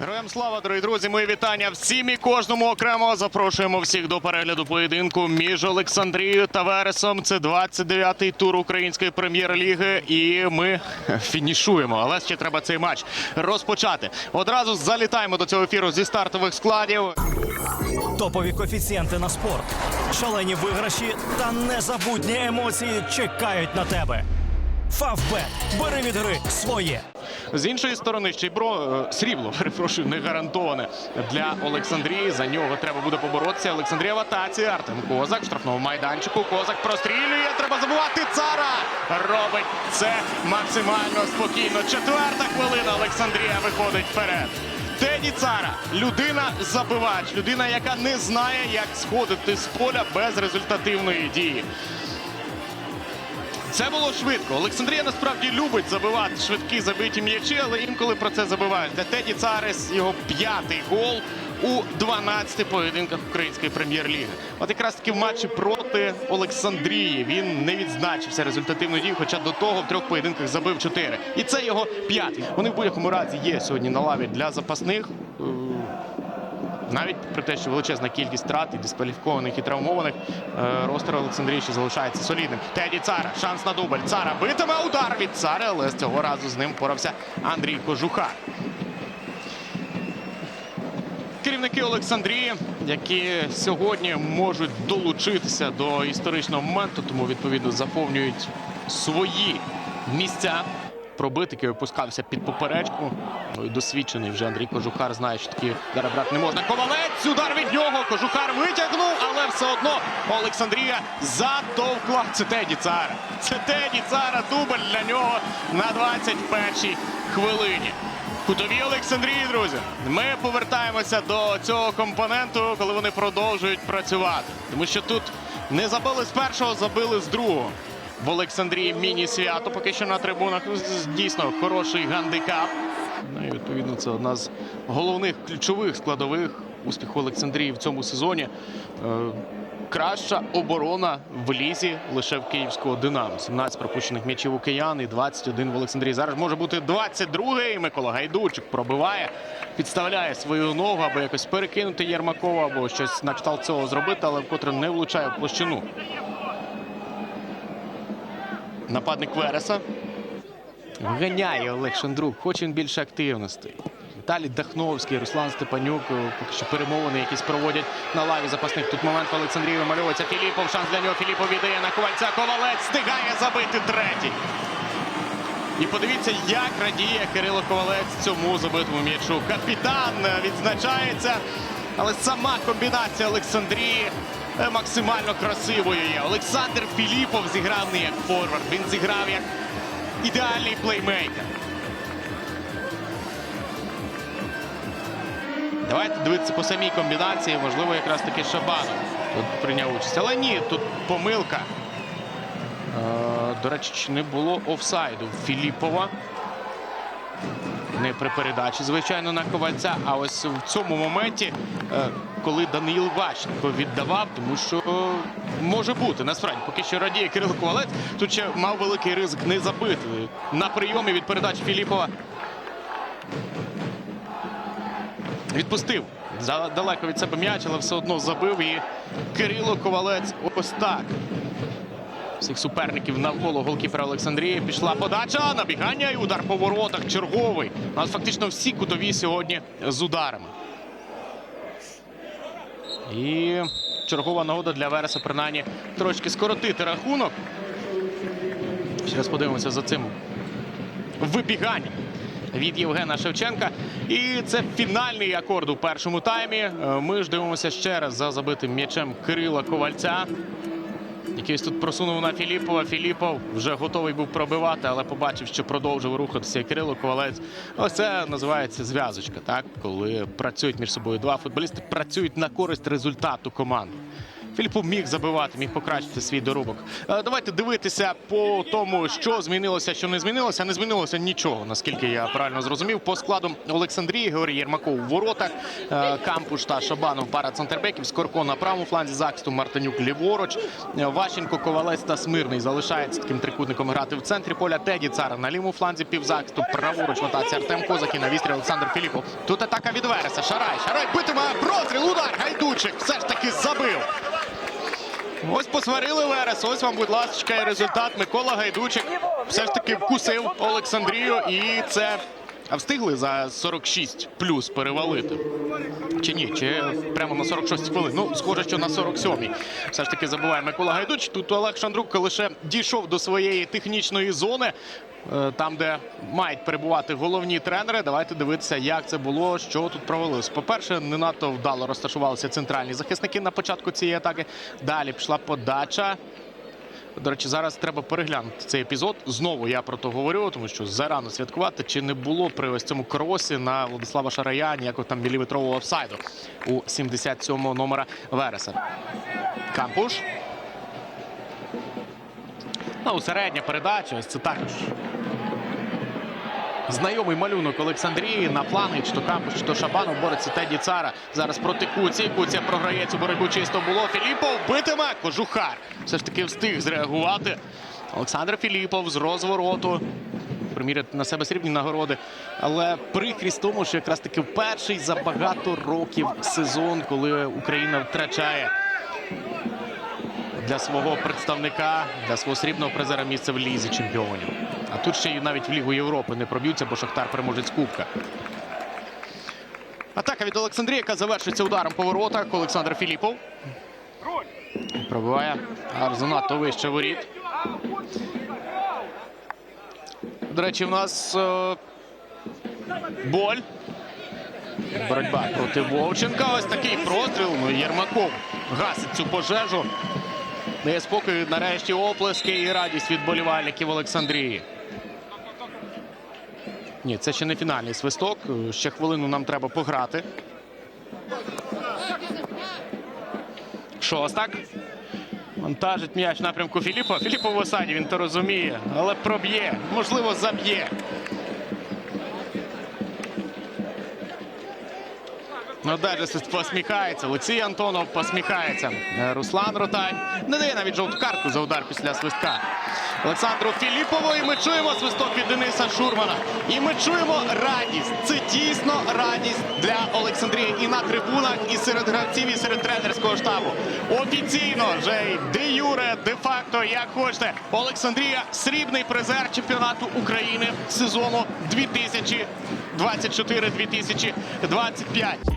Героям слава, дорогі друзі! Мої вітання всім і кожному окремо. Запрошуємо всіх до перегляду поєдинку між Олександрією та Вересом. Це 29-й тур української прем'єр-ліги. І ми фінішуємо. Але ще треба цей матч розпочати. Одразу залітаємо до цього ефіру зі стартових складів. Топові коефіцієнти на спорт, шалені виграші та незабутні емоції чекають на тебе. Фавбет. Бери від гри своє. З іншої сторони, ще й бро е, срібло, перепрошую, не гарантоване для Олександрії. За нього треба буде поборотися. Олександрія в атаці. Артем Козак в штрафному майданчику. Козак прострілює. Треба забувати. Цара робить це максимально спокійно. Четверта хвилина. Олександрія виходить вперед. Теді Цара, людина забивач, людина, яка не знає, як сходити з поля без результативної дії. Це було швидко. Олександрія насправді любить забивати швидкі забиті м'ячі, але інколи про це забувають. Для Теді Царес його п'ятий гол у 12 поєдинках української прем'єр-ліги. От якраз таки в матчі проти Олександрії він не відзначився результативною дією, хоча до того в трьох поєдинках забив чотири. І це його п'ятий. Вони в будь-якому разі є сьогодні на лаві для запасних. Навіть при те, що величезна кількість втрат і дискваліфікованих і травмованих, е, ростер Олександрії ще залишається солідним. Теді Цара, шанс на дубль. Цара битиме удар від Цари, але з цього разу з ним порався Андрій Кожуха. Керівники Олександрії, які сьогодні можуть долучитися до історичного моменту, тому відповідно заповнюють свої місця. Пробитики опускався під поперечку. Ну, Досвідчений вже Андрій Кожухар знає, що такі удари брати не можна. Ковалець, удар від нього. Кожухар витягнув, але все одно Олександрія затовкла. Це Теді Цара. Це Теді Цара. Дубль для нього на 21-й хвилині. Кутові Олександрії, друзі. Ми повертаємося до цього компоненту, коли вони продовжують працювати. Тому що тут не забили з першого, забили з другого. В Олександрії міні-свято поки що на трибунах. Дійсно хороший гандикап. Ну і відповідно це одна з головних ключових складових успіху Олександрії в цьому сезоні. Е, Краща оборона в лізі лише в київського Динамо. 17 пропущених м'ячів у киян і 21 в Олександрії. Зараз може бути 22-й. Микола Гайдучик пробиває, підставляє свою ногу, аби якось перекинути Єрмакова, або щось на кшталт цього зробити, але вкотре не влучає в площину. Нападник Вереса. Ганяє Олег Шандрук, хоче він більше активностей. Віталій Дахновський, Руслан Степанюк, е, поки що перемовини якісь проводять на лаві запасних. Тут момент в Олександрії вимальовується Філіпов. Шанс для нього. Філіпов віддає на ковальця. Ковалець встигає забити третій. І подивіться, як радіє Кирило Ковалець цьому забитому м'ячу. Капітан е, відзначається, але сама комбінація Олександрії максимально красивою є. Олександр Філіпов зіграв не як форвард, він зіграв як ідеальний плеймейкер. Давайте дивитися по самій комбінації. Можливо, якраз таки Шабанов тут прийняв участь. Але ні, тут помилка. Е, До речі, не було офсайду Філіпова. Не при передачі, звичайно, на ковальця. А ось в цьому моменті, е, коли Даниїл Ващенко віддавав, тому що може бути насправді, поки що радіє Кирило Ковалець, тут ще мав великий ризик не забити. На прийомі від передачі Філіпова відпустив далеко від себе м'яч, але все одно забив. І Кирило Ковалець ось так. Всіх суперників навколо голкіпера Олександрії пішла подача, набігання і удар по воротах. Черговий. У нас фактично всі кутові сьогодні з ударами. І чергова нагода для Вереса принаймні трошки скоротити рахунок. Ще раз подивимося за цим вибіганням від Євгена Шевченка. І це фінальний акорд у першому таймі. Е, Ми ж дивимося ще раз за забитим м'ячем Кирила Ковальця. Який ось тут просунув на Філіпова. Філіпов вже готовий був пробивати, але побачив, що продовжив рухатися і Кирило Ковалець. Ось це називається зв'язочка, так? Коли працюють між собою два футболісти, працюють на користь результату команди. Філіпов міг забивати, міг покращити свій доробок. Е, Давайте дивитися по тому, що змінилося, що не змінилося. Не змінилося нічого, наскільки я правильно зрозумів. По складу Олександрії, Георгій Єрмаков у воротах, е, Кампуш та Шабанов пара центрбеків, Скорко на правому фланзі захисту, Мартинюк ліворуч, Е, Ващенко, Ковалець та Смирний залишається таким трикутником грати в центрі поля. Теді Цара на лівому фланзі півзахисту, праворуч нотація Артем Козак і на вістрі Олександр Філіпов. Тут атака від Вереса. Шарай, Шарай битиме простріл, удар, Гайдучик все ж таки забив. Ось посварили Верес. Ось вам, будь ласка, і результат. Микола Гайдучик все ж таки вкусив Олександрію, і це а встигли за 46 плюс перевалити. Чи ні? Чи прямо на 46 хвилин? Ну, схоже, що на 47-й. Все ж таки забуває Микола Гайдуч. Тут Олег Шандрук лише дійшов до своєї технічної зони. е, Там, де мають перебувати головні тренери, давайте дивитися, як це було, що тут провалилось. По-перше, не надто вдало розташувалися центральні захисники на початку цієї атаки. Далі пішла подача. До речі, зараз треба переглянути цей епізод. Знову я про то говорю, тому що зарано святкувати. Чи не було при ось цьому кросі на Владислава Шарая ніякого там міліметрового офсайду у 77-го номера Вереса. Кампуш. Ну, середня передача. Ось це також Знайомий малюнок Олександрії на фланги, чи то Кампуш, чи то Шабанов бореться Теді Цара. Зараз проти Куці. Куця програє цю боротьбу чисто було. Філіпов битиме кожухар. Все ж таки встиг зреагувати. Олександр Філіпов з розвороту. Приміряти на себе срібні нагороди. Але прикрість тому, що якраз таки перший за багато років сезон, коли Україна втрачає для свого представника, для свого срібного призера місце в лізі чемпіонів. А тут ще й навіть в Лігу Європи не проб'ються, бо Шахтар переможець Кубка. Атака від Олександрії, яка завершиться ударом по воротах. Олександр Філіпов. Пробиває аж занадто вище воріт. До речі, в нас е, боль. Боротьба проти Вовченка. Ось такий простріл. Ну, Єрмаков гасить цю пожежу. Дає спокій нарешті оплески і радість від болівальників Олександрії. Ні, це ще не фінальний свисток. Ще хвилину нам треба пограти. Шостак. Вантажить м'яч в напрямку Філіпова. Філіпов в осаді, він то розуміє, але проб'є, можливо, заб'є. Ну, Дежес посміхається. Олексій Антонов посміхається. Е, Руслан Ротай не дає навіть жовту картку за удар після свистка. Олександру Філіпову. І ми чуємо свисток від Дениса Шурмана. І ми чуємо радість. Це дійсно радість для Олександрії і на трибунах, і серед гравців, і серед тренерського штабу. Офіційно вже й де юре, де факто, як хочете. Олександрія срібний призер чемпіонату України сезону 2024-2025.